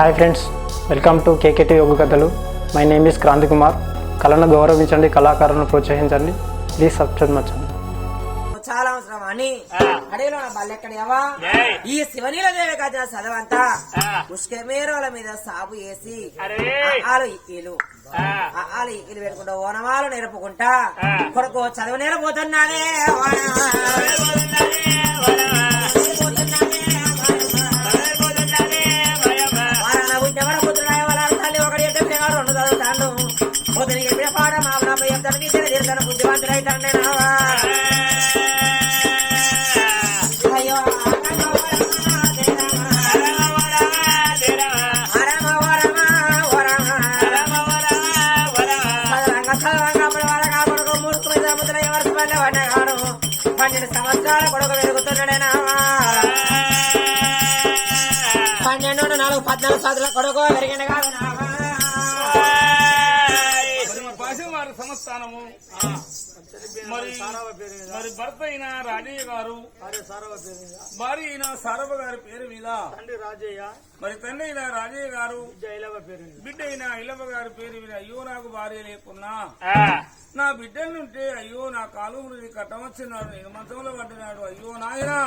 Hi friends welcome to KKT యోగ కథలు my name is Kranthi Kumar కళను గౌరవించండి కళాకారులను ప్రోత్సహించండి. ప్లీజ్ సబ్స్క్రైబ్ మచ్చండి చాలా అవసరం అని. అడవిలో నా బల్లెక్కడేవా. ఈ శివనీల దేవి కథ చదవంతా? ఆ. పుష్కమేరుల మీద సాగు వేసి. ఆలు ఆలు ఇక్కీలు పెట్టుకుంటా ఓనమాలు నేర్పుకుంటా. కొడుకు చదువు నేర్పోతున్నానే కొడుకు మూడుకు మీద ముద్ర ఎవరికి పల్లె పడ్డగాడు పన్నెండు సంవత్సరాల కొడుకు పన్నెండు నాలుగు పద్నాలుగు సంవత్సరాల కొడుకు పెరిగిన కాదు నావా. సంస్థానము మరి మరి భర్త అయిన రాజయ్య గారు భార్య అయిన సారభ గారి పేరు మీద. మరి తండ్రి అయిన రాజయ్య గారు బిడ్డ అయిన ఇలవ గారి పేరు మీద అయ్యో నాకు భార్య లేకున్నా. నా బిడ్డలుంటే అయ్యో నా కాలు కట్టవచ్చినాడు నేను మంచంలో పడ్డినాడు అయ్యో నాయనా.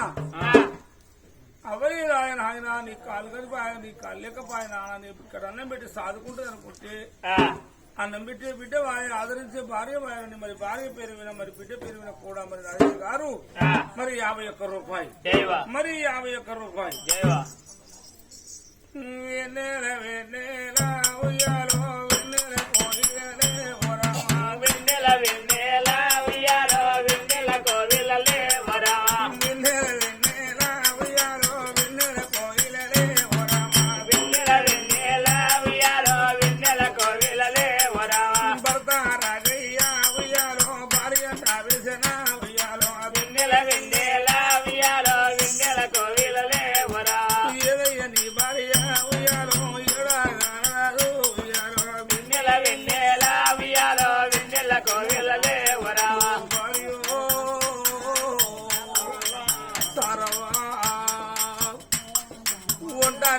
అవై ఆయన ఆయన నీ కాలు కలిపాయ నీ కాలు లేకపోయిన ఇక్కడ అన్నం పెట్టి సాదుకుంటుంది అనుకుంటే అన్నం బిడ్డ వాయ ఆదరించే భార్య వాయని మరి భార్య పేరు మీద మరి బిడ్డ పేరు మీద కూడా మరి రాజయ్య గారు మరి యాభై ఒక్క రూపాయి. మరి యాభై ఒక్క రూపాయి. వెన్నెల వెన్నెల ఉయ్యాలో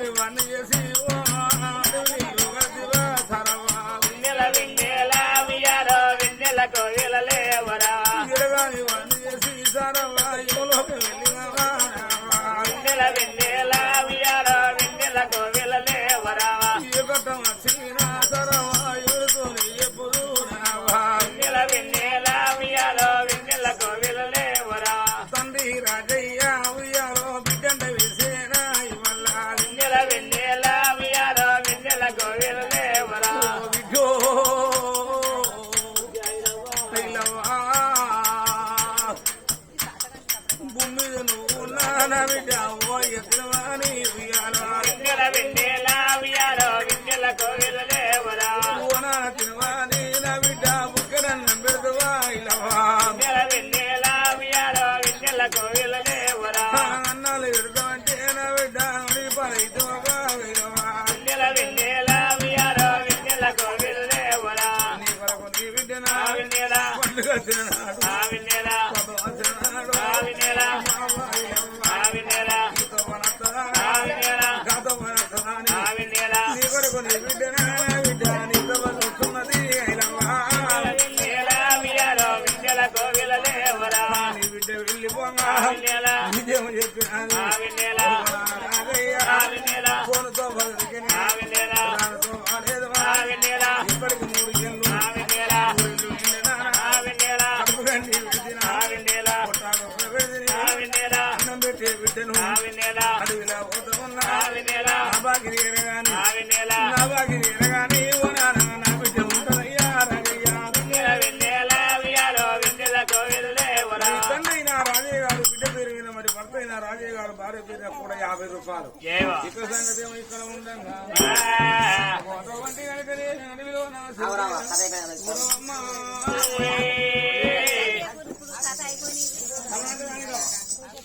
ఒంటారి చేసి నువ్వు నా బిడ్డ ఓ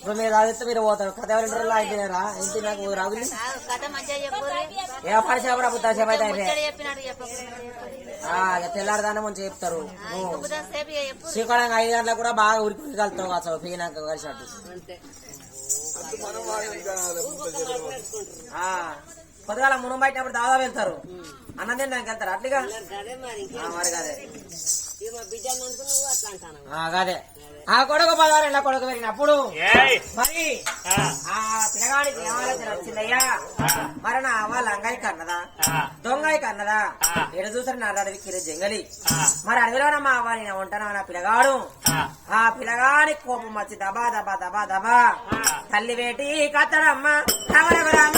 ఇప్పుడు మీరు మీరు పోతారు. కథ ఎవరింటారు అయిపోయినారా ఏంటి నాకు రాగులు ఏ సేపు అయితే మంచిగా చెప్తారు. శ్రీకాళంగా ఐదు గంటలకు కూడా బాగా ఉరికి ఉరికి వెళ్తావు అసలు కలిసినట్టు పొద్దుగాల మునం బయటప్పుడు దాదా వెళ్తారు. అన్నం తినడానికి వెళ్తారు అట్లుగా? మరి కదే. అంటాను ఆ, గదే ఆ కొడుకు పదారెళ్ళ కొడుకు పెరిగినప్పుడు ఏయ్! మరి ఆ, పిల్లగాడికి ఏమాలోచన వచ్చిందయ్యా? మరి నా వాళ్ళ అంగాయి కన్నదా? ఆ, దొంగాయి కన్నదా. ఎడ చూసారు నా అడవి కిరి జంగలి? ఆ. మరి అడవిలోన మా అవ్వాలి నా ఉంటానా నా పిల్లగాడు? ఆ. ఆ పిల్లగాని కోపం వచ్చి దబా దబా దబా దబా. తల్లి వేటి కత్తడమ్మ రమణ రమ.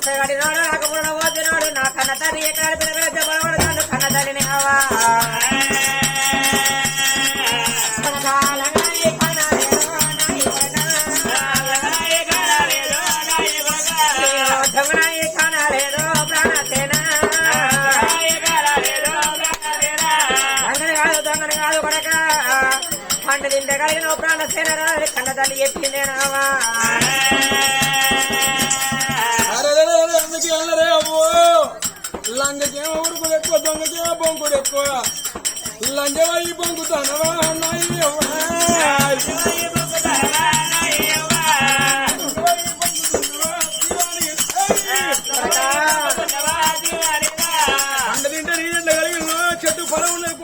పుస్తకడినోడు నాకు పురణ పోతున్నాడు నా కన్న తల్లి ఎక్కడ పిల్లల దెబ్బలు కన్న తల్లిని అవా లంగవై కన్నవేరో నాయి కొడకా. నాయ కడలేదో, నాయ లంగకేమో ఉరుకులు ఎక్కువ దొంగకేమో బొంకులు ఎక్కువ. లంగవై బొంకుతానవా అన్నాయి పంట తింటే నీళ్ళ కలిగిన చెట్టు పొలం ఉన్నది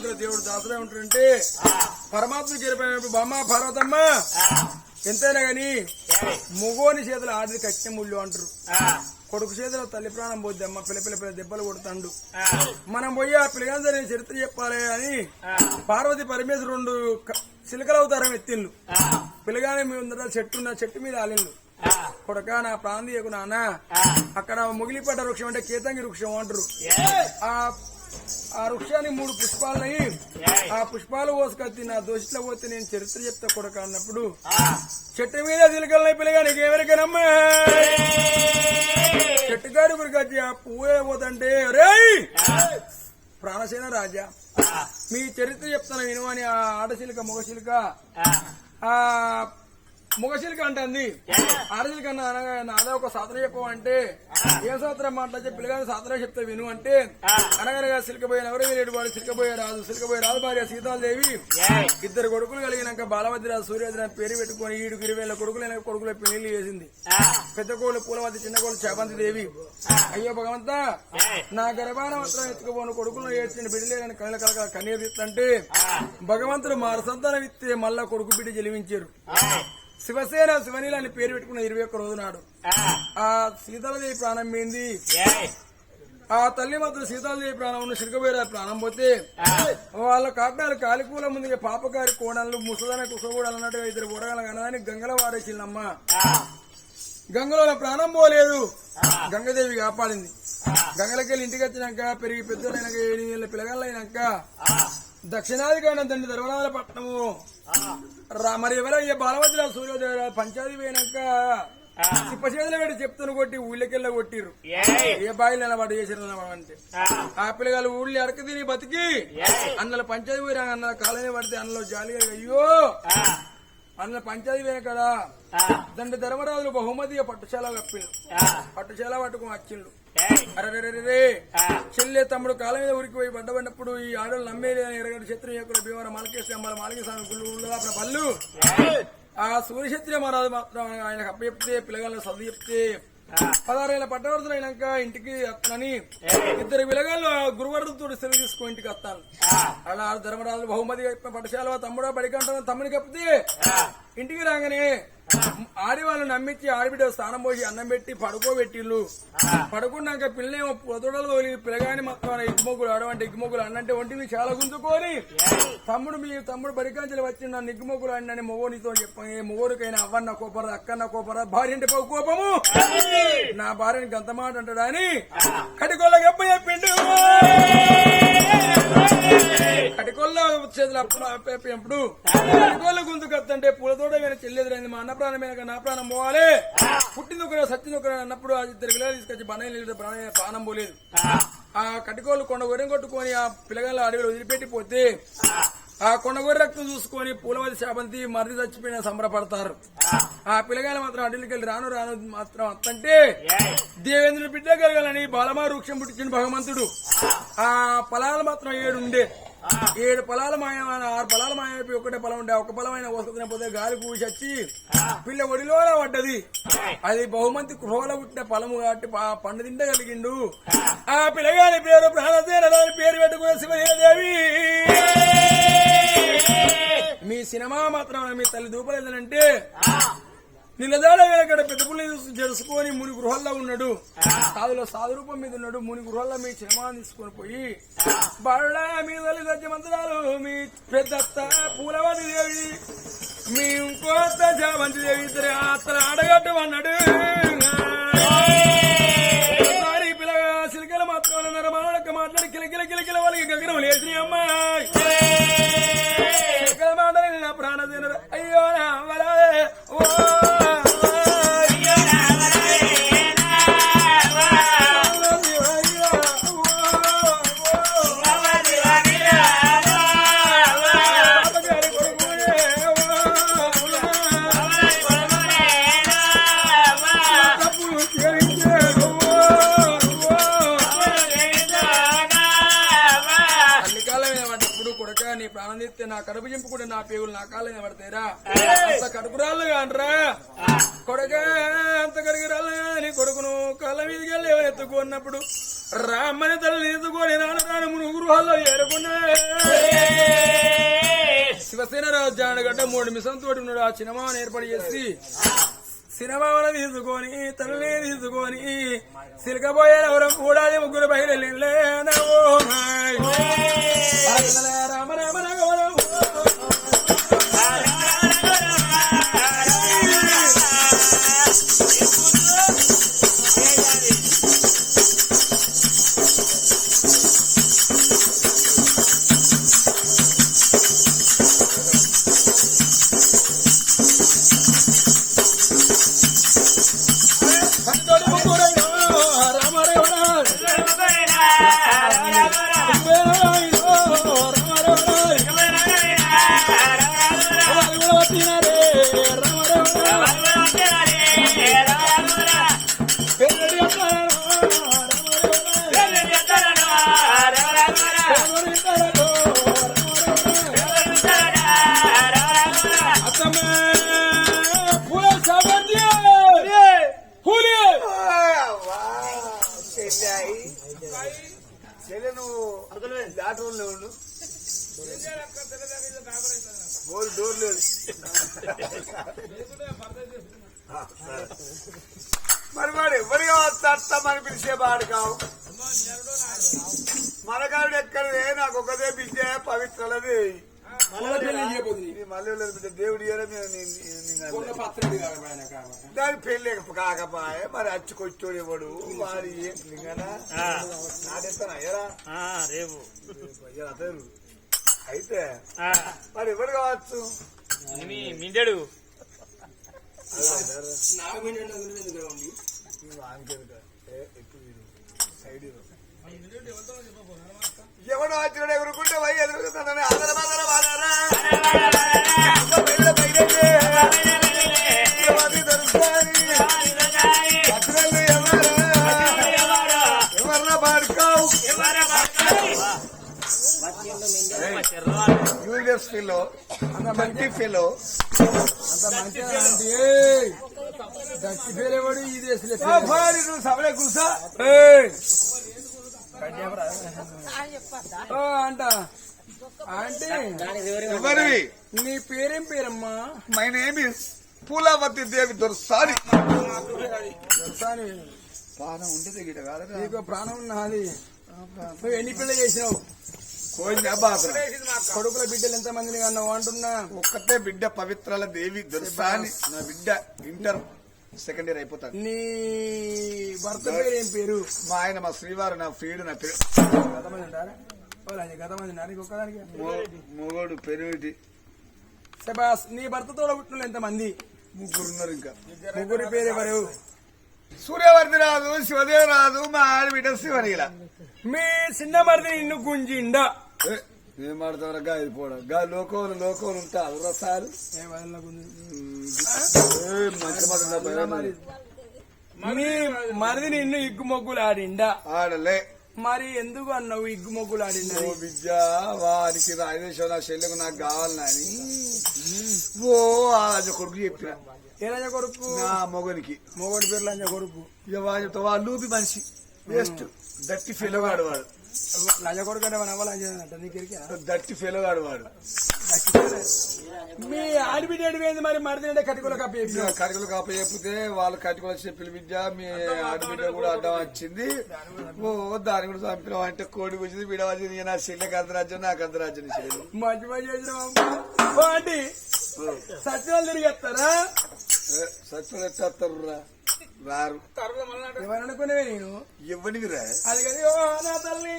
సత్యవంతుడు దేవుడు దాసుడే ఉంటాడంటే పరమాత్మకి వెళ్ళిపోయినప్పుడు బామ్మ పార్వతమ్మ. ఎంతైనా గాని మొగోని చేతులు ఆడిది కట్టిన ముళ్ళు అంటారు. కొడుకు చేతిలో తల్లి ప్రాణం పోద్ది అమ్మ పిల్ల పిల్ల పిల్ల దెబ్బలు కొడుతాండు. మనం పోయి ఆ పిల్లగాందరి చరిత్ర చెప్పాలి అని పార్వతి పరమేశ్వరు రెండు క- చిలకల అవతారం ఎత్తిండు. పిల్లగానే మీ ముందర చెట్టు ఉన్న చెట్టు మీద ఆలిండు. కొడక నా ప్రాంతీయకు నాన్న. అక్కడ ముగిలిపడ్డ వృక్షం అంటే కేతంగి వృక్షం అంటారు. ఆ ఆ వృక్షానికి మూడు పుష్పాలని ఆ పుష్పాలు కోసుకొచ్చి నా దోషిలో పోతే నేను చరిత్ర చెప్తా కొడక అన్నప్పుడు చెట్టు మీద చిలకలని పిల్లగా నీకు ఎవరికైనమ్మా చెట్టుగాడి గురికి ఆ పువ్వే పోతంటే రేయ్! ప్రాణసేన రాజా. మీ చరిత్ర చెప్తాను విను అని ఆ ఆడశిలిక మొగశిలిక. ఆ మొగశిలిక అంటుంది ఆడశిలిక అనగా నాదే ఒక సాధన చెప్పమంటే ఏం సాధన మాట్లాడి పిల్లగాని సాధన చెప్తే విను అంటే అనగనగా సిలికపోయిన ఎవరు వీరేడు వాడు సిలికపోయే రాజు సిలికపోయే రాజు భార్య సీతాదేవి ఇద్దరు కొడుకులు కలిగినాక బాలవతి రాజు సూర్యవతి రాజు పేరు పెట్టుకుని ఈడుకు ఇరవై వేల కొడుకులు కొడుకుల పెళ్ళి చేసింది. పెద్ద కోళ్ళు పూలవతి చిన్న కోళ్ళు చాపంతి దేవి. అయ్యో భగవంతా నా గర్భాన మాత్రం ఎత్తుకుపోను కొడుకులను ఏడ్చిన బిడ్డలేని కళ్ళ కలక కన్నీరు తీస్తుంటే భగవంతుడు మా సంతానం ఇస్తే మళ్ళా కొడుకు బిడ్డ జలివించారు శివసేన శివనీల అని పేరు పెట్టుకున్న ఇరవై ఒక్క రోజు నాడు ఆ సీతాలదేవి ప్రాణం పోయింది ఆ తల్లి మాత్రం సీతాలదేవి ప్రాణం ఉన్న సిరికబోయే ప్రాణం పోతే వాళ్ళ కాకడాలు కాలికూల ముందుగా పాపకారి కోడళ్ళు ముసదన కుసగూడలు అన్నట్టుగా ఇద్దరు బుడగల కనదానికి గంగల వారేసిందమ్మ. గంగలో ప్రాణం పోలేదు. గంగదేవి కాపాడింది. గంగలకెళ్ళి ఇంటికి వచ్చినాక పెరిగి పెద్దలైనాక ఎనిమిది ఏళ్ళ పిల్లగాళ్ళైనాక దక్షిణాది కాండం తండ్రి ధర్మనాథ పట్టణము మరి ఎవరయ్యా బాలవతిరావు సూర్యోదయ పంచాయతీ పోయినాక తిప్ప చేతులు పెట్టి చెప్తును కొట్టి ఊళ్ళకెళ్ళ కొట్టిర్రు. ఏ బాయిలు నిలబడి చేసిరు అంటే. ఆ. పిల్లగాళ్ళు ఊళ్ళో అడక తిని బతికి అందులో పంచాయతీ పోయినా అన్న కాలనీ పడితే అందులో జాలిగా అయ్యో! అందులో పంచాయతీ పోయిన కదా దండ ధర్మరాజులు బహుమతిగా పట్టుశాల కప్పిండు పట్టుశాల పట్టుకుని వచ్చిండు చెల్లె తమ్ముడు కాళ్ళ మీద ఉరికి పోయి పడ్డబడినప్పుడు ఈ ఆడలు నమ్మేది ఎరగడి శత్రు యొక్క భీమవరం మాలకేశ్వర అమ్మాలి మాలకి స్వామి గుళ్ళు అప్పుడు పళ్ళు? ఆ సూర్యక్షత్రియ మహారాజు మాత్రం ఆయనకు అప్ప చెప్తే పిల్లగాళ్ళని చదువు చెప్తే పదహారేళ్ళ పట్టవర్తులు అయినాక ఇంటికి వస్తానని ఇద్దరు పిల్లగాళ్ళు గురువర్ధతో సెలవు తీసుకో ఇంటికి వస్తాను అలా ధర్మరాజు బహుమతి పట్టశాల తమ్ముడో బడికంటాను తమ్ముడికి చెప్తే ఇంటికి రాగానే ఆడవాళ్ళు నమ్మించి ఆడబిడ్డ స్నానం పోసి అన్నం పెట్టి పడుకోబెట్టిళ్ళు పడుకున్నాక పిల్లేమో పొదడలు తోలి పిల్లగాని మొత్తం ఎగ్గుమొగ్గులు ఆడమంటే ఎగ్గుమొగ్గులు అన్నంటే ఒంటిని చాలా గుంజుకొని తమ్ముడు మీ తమ్ముడు బరికాంచెలు వచ్చి నన్ను ఎగ్గుమొగ్గులు అన్నని మొగోనితో చెప్పని మొగోరికైనా అవ్వన్న కోపరా అక్కన్న కోపరా భార్య అంటే కోపము. నా భార్యని గంత మాట అంటాడా అని గప్ప చెప్పిండు కటికొల్ల చేతులు అప్పుడు అప్పుడు కటికొల్ల కత్తంటే పూలతోట మీద చెల్లెదురైంది. మా అన్న ప్రాణం మీద నా ప్రాణం పోవాలి. పుట్టింది ఒకరు సత్తింది ఒకరు అన్నప్పుడు అది ఇద్దరు పిల్లలు తీసుకొచ్చి బండ ప్రాణం ప్రాణం పోలేదు. ఆ కటికోళ్ళు కొండ గొర్రెం కొట్టుకొని ఆ పిల్లగాళ్ళ అడవిలో వదిలిపెట్టిపోతే ఆ కొండ గొర్రె రక్తం చూసుకొని పూలవతి శాపంతి మరిది చచ్చిపోయిన సంబరపడతారు. ఆ పిల్లగాయలు మాత్రం అడవికి వెళ్ళి రాను రాను మాత్రం అత్తంటే దేవేంద్రుని బిడ్డ కలగాలని బాలమా వృక్షం పుట్టించిన భగవంతుడు. ఆ ఫలాలు మాత్రం ఏడుండే. ఏడు పొలాల మాయమైన ఆరు పొలాల మాయమైపోయి ఒకటే పొలం ఉండే ఒక పొలమైన వస్తున్న పోతే గాలి పూసి వచ్చి పిల్ల ఒడిలో పడ్డది. అది బహుమంతి గృహలో పుట్టిన పొలము కాబట్టి పండు తింటగలిగిండు ఆ పిల్లగాని పేరు ప్రాణసేన దాని పేరు పెట్టుకునే శివదేవి. మీ సినిమా మాత్రం మీ తల్లి దూపలేదనంటే నిలదాడ వెనకడ పెద్ద పుల్లి జరుసుకొని ముని గృహల్లో ఉన్నాడు. సాధులో సాధు రూపం మీద ఉన్నాడు. ముని గృహల్లో మీ క్షమాన్ని తీసుకొని పోయి బళ్ళ మీ తల్లి దజ్జమంత్రాలు మీ పెద్ద పూలవతి దేవి మీ ఇంకో అత్త జామంతి దేవి ఇద్దరు అతను అడగట్టు అన్నాడు. పిల్లగా మాత్రం అన్నారు మాట్లాడి కిలకిల కిలకిల వాళ్ళకి గగనం లేచి అమ్మాయి. కొడక నీ ప్రాణం తీస్తే నా కడుపు చింపుకుంటే నా పేగులు నా కాళ్ళ మీద పడతాయిరా. అంత కడుపురాళ్ళు కానరా? కొడక అంత కడుగురాళ్ళు నీ కొడుకును. కళ్ళ మీదకి వెళ్ళి ఎత్తుకున్నప్పుడు రామ్మని తల్లి ఎత్తుకొని రాను రాను గృహాల్లో ఏరుకున్నా శివసేన రాజ్యాన్ని గడ్డ మూడు మిషన్ తోటి ఉన్నాడు. ఆ సినిమాను ఏర్పాటు చేసి సినిమాను తీసుకొని తల్లిని తీసుకొని సిలకపోయే ఎవరం కూడా ముగ్గురు బయలు రామ రామ మరి వాడు ఎవరిగా వస్తామని పిలిచే వాడు కావు? మనగాడు ఎక్కడదే నాకు ఒకదే బిడ్డ పవిత్రలది. ఇది మళ్ళీ దేవుడి దాని పెళ్ళి కాకపాయే మరి అచ్చుకొచ్చోడు ఎవడు? వారి ఏం అయ్యరా? రేపు. అయ్యరా అయితే మరి ఎవరు కావచ్చు? మిండెడు ఎవడు వచ్చినాడు ఎగురుకుంటే వై ఎదురుకుంటానని ఆదర బాదర బాదరా ఫీలో అంత మంచి ఫీలో అంత మంచి నువ్వు సభలో కూర్చో అంట అంటే ఎవరివి నీ పేరేం పేరమ్మా my name is Pulavathi Devi దొరసాని దొరసాని ప్రాణం ఉండేది గిట కాదు నీకు ప్రాణం ఉన్నది నువ్వు ఎన్ని పిల్లలు చేసినావు కొడుకుల బిడ్డలు ఎంత మందిని కన్నావు అంటున్నా? ఒక్కతే బిడ్డ పవిత్రాల దేవి దొరసాని నా బిడ్డ ఇంటర్ సెకండ్ ఇయర్ అయిపోతాను నీ భర్త పేరు ఏం పేరు? మా ఆయన మా శ్రీవారు నా ఫ్రీడు నా పేరు. గతమంది గతమంది ఒక్కదానికి? మొగోడు పెరుమిటి శబాస్ నీ భర్తతో పుట్టిన ఎంత మంది ముగ్గురు ఉన్నారు ఇంకా. ముగ్గురి పేరు ఎవరు? సూర్యవర్ధి రాదు శివదేవ రాదు మా ఆడబిడ్డ శివనీల. మీ చిన్న మరిది నిన్ను గుంజిండా. ఏం మాడతారా గా పోవడం గా లోకోలు లోకోలు ఉంటా. రసాలు ఏ వదలన గుంజి. మంచి మాట మీ మరిది నిన్ను ఇగ్గు మొగ్గులు ఆడిండా ఆడలే. మరి ఎందుకు అన్నావు ఇగ్గు మొగ్గులు ఆడిండా ఓ విద్య వారికి రాజేశ్వర చెల్లెకు నాకు కావాలని. ఓ ఆ రాజ కొడుకు చెప్పిన. ఏ రాజా కొడుకు? నా మొగనికి. మొగోడి పేరు లంజ కొడుకు. ఇక వాళ్ళు లూపి మనిషి. వేస్ట్. దట్టి ఫెలోగాడు వాడు. లంజ కొడుకు అంటే మన అవ్వాలి దట్టి వాడు. మీ ఆడిబిడ్డ మరి? మరిది అంటే కటికుల కప్పి ఇక కడుగులు కాప చెప్తే వాళ్ళు కట్టుకుని చెప్పిన విద్య మీ ఆడబిడ్డ కూడా అడ్డం వచ్చింది. ఓ దాని కూడా చంపినాం అంటే కోడి వచ్చింది బిడ వచ్చింది నా చెల్లెకి అంతరాజ్యం నాకు అంతరాజ్యం మంచి పని చేసిన సత్యాలు తిరిగేస్తారా? సత్యం ఎట్టేస్తారు రారు. ఎవరు అనుకునేవే నేను? ఇవ్వనివి రా? అది కదా. ఓ నా తల్లి.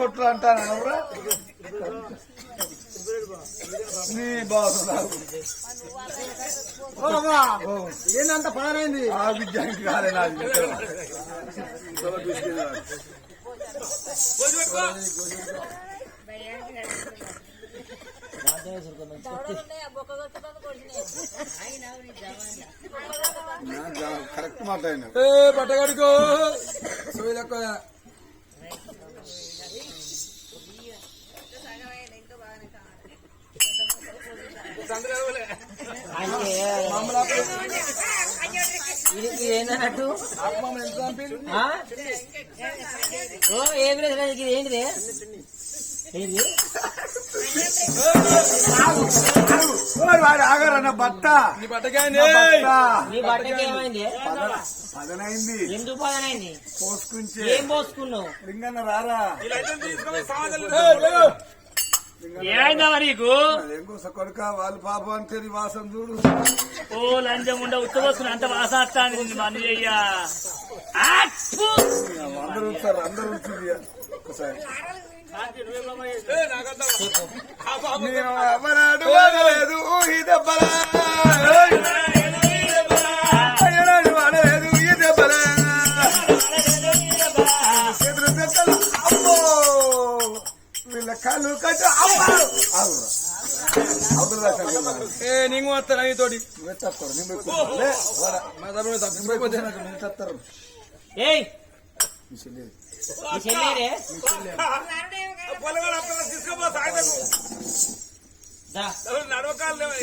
కొట్లు అంటాను? నీ బాసు. ఏందంత పనరైంది ఆ విద్యానికి కాలే? నా కరెక్ట్ మాట్లాడినా ఏ పట్టగడుకో సోయిలక్క ఏందన్నట్టు? చంపింది ఆ? ఓ ఏమి లేదు ఇది? ఏంటిది? ఏంది? వాడు ఆగారన్న బట్ట నీ బట్టకి ఏమైంది? పదనైంది. ఎందుకు పదనైంది? పోసుకుంటే ఏం పోసుకున్నావు? లింగన్న రారా? ఏమైందా నీకు? ఏం కోస కొడుక వాళ్ళు పాపం అంటే నీ వాసన చూడు. ఓ లంచం ఉండ అంత వాసాస్తాను మన అయ్యా అందరూ ఉంటారు అందరూ ఉంటుంది ఒకసారి. నేను ఎవరాడు తమ్ముడు తప్పిపోతే వెత్తస్తారు ఏయ్ నీ చెల్లేరే దా.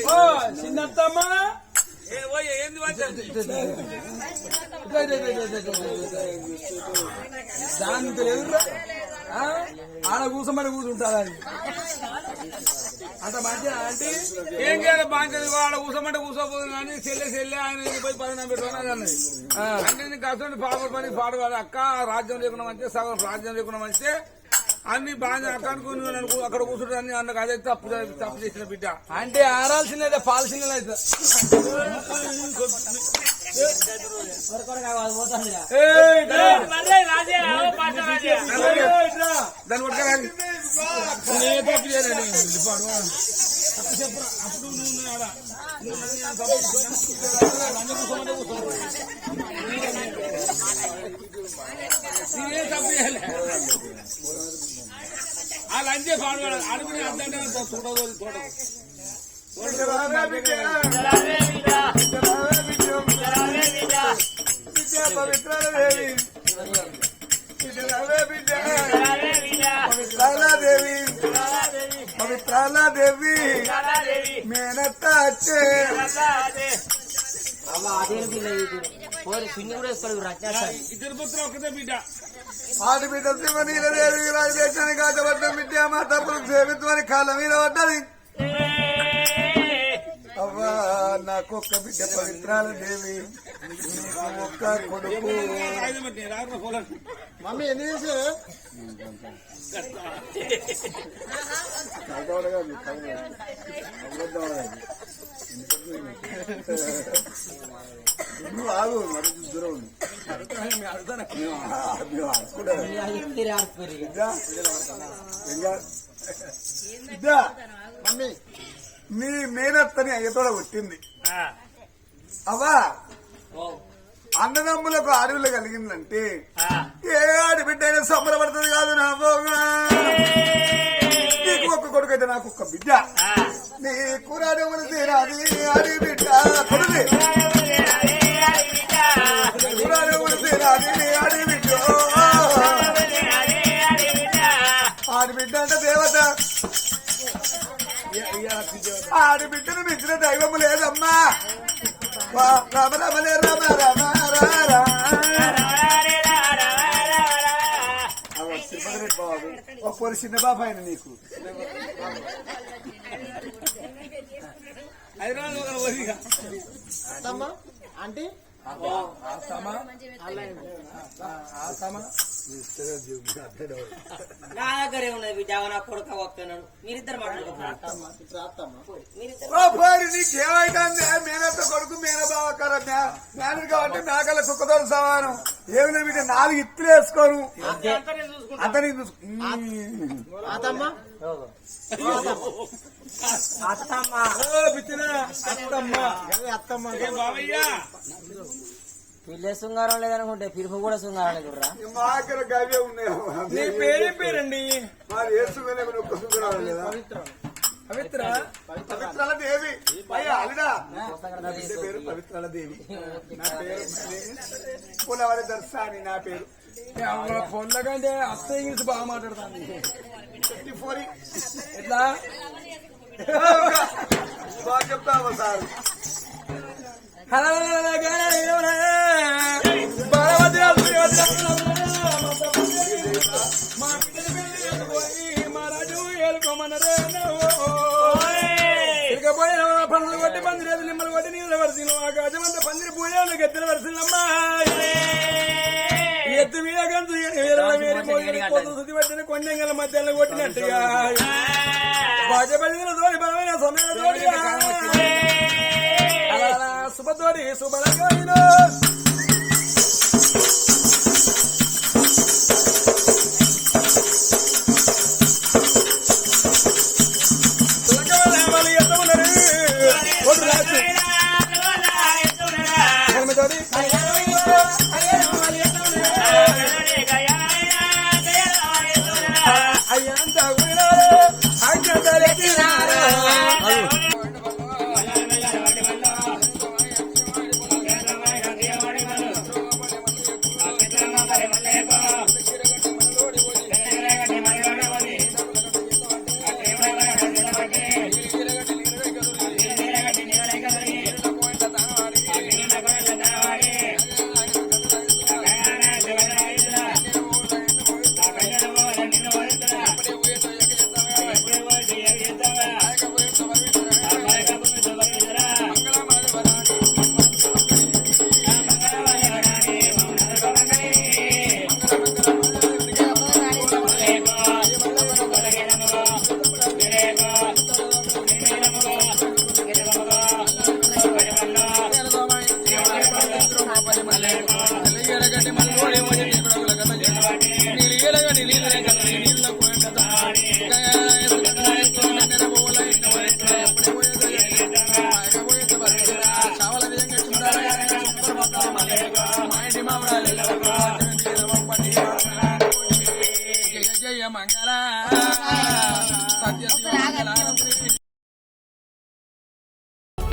ఓ చిన్నత్తమ్మ ఏంది దానికి ఎదురురా ఆ? ఆడ కూసమని అది అంత మంచిగా ఆంటీ? ఏం చేయాలి బాధ్యత ఆడ కూసమంటే కూసోపోతుంది కానీ చెల్లె చెల్లె ఆయన పోయి పదనం పెట్టుకున్నది అన్నది అంటే నీకు అసలు పని పాడు అక్క రాజ్యం లేకుండా మంచి సగం రాజ్యం లేకుండా మంచి అన్ని బాగా అక్కడుకుని అక్కడ కూర్చుంటే అన్ని అన్నకు అదే తప్పు తప్పు చేసిన బిడ్డ. అంటే ఆరాల్సిందే పాల్సిందే అయితే ఆ లంచే పాడు అడుగుని అద్దంటే చూడదు చూడదు పవిత్రాలదేవి పవిత్రాలదేవి పవిత్రాలదేవి మేనత్త ఒక్కతే బిడ్డ. ఆటి బిడ్డ శివనీలదేవి రాజదేశానికి ఆటపడ్డ బిడ్డ మా తప్పులు సేవిత్వని కాళ్ళ మీద పడ్డది. నాకొక్క బిడ్డ పవిత్రాల దేవి. నీకు ఒక్క కొడుకు. మమ్మీ ఎన్ని నువ్వు ఆగు మరి దూరం ఇక. మమ్మీ నీ మేనత్తని అయ్యతోడ కొట్టింది. అవా అన్నదమ్ములకు అడవులు కలిగిందంటే ఏ ఆడబిడ్డ అయినా సంబరపడుతుంది కాదు నా బోగా. నీకు ఒక్క కొడుకు అయితే నాకు ఒక్క బిడ్డ. నీ కూరాడములు తీరాది ఆడి బిడ్డ. కొడుకు. కూరాడములు తీరాది బిడ్డ. ఆడి బిడ్డ అంటే దేవత. ఆడి బిడ్డను మించిన దైవము లేదమ్మా. రామ రామలే రామ రామ రామ బాబు. ఒక్కరు చిన్న బాబు ఆయన నీకు. అంటే నా దగ్గరే ఉన్నది బిడ్డ అవ నా కొడుకు వస్తున్నాడు మీరిద్దరు మాట్లాడుకుంటున్నారు మీరిద్దరు ఓ పోరి నీకేమైతుంది మేనత్త కొడుకు కాబట్టి మేకల కుక్కతో సమానం. ఏమి బిడ్డ నాలుగు ఇత్తులు వేసుకోను. అంతని అత్తమ్మ. పిల్ల శృంగారం లేదనుకుంటే పిలుపు కూడా శృంగారం లేదురా. మాకర గవే ఉన్నాయి నీ పేరేం పేరండి? మరి వేసుకునే ఒక్క సుందరాలు లేదా? పవిత్ర. పవిత్రాల దేవి. అలిడా నా బిడ్డ పేరు పవిత్రాల దేవి. నా పేరు పులవరి దర్శాని నా పేరు. ఫోన్ల కంటే అత్త ఇంగ్లీష్ బాగా ఫోర్ ఎట్లా? బాగా చెప్తావా సార్? మా పిల్లలు పోయి మా రాజు ఏలుకోమన్నారే ఇకపోయిన పనులు కొట్టి పందిరేది నిమ్మలు కొట్టి నీళ్ళ వరసిన ఆకాశమంతా పందిరి పూజలు గెత్తెల వరసినమ్మా శుద్ధి పట్టిన కొండంగల మధ్యలో కొట్టినట్టుగా. భాజపల్లిలో తోడి బలమైన సమయంలో శుభతోడి శుభలకాయలు తులకవలామలి Bye.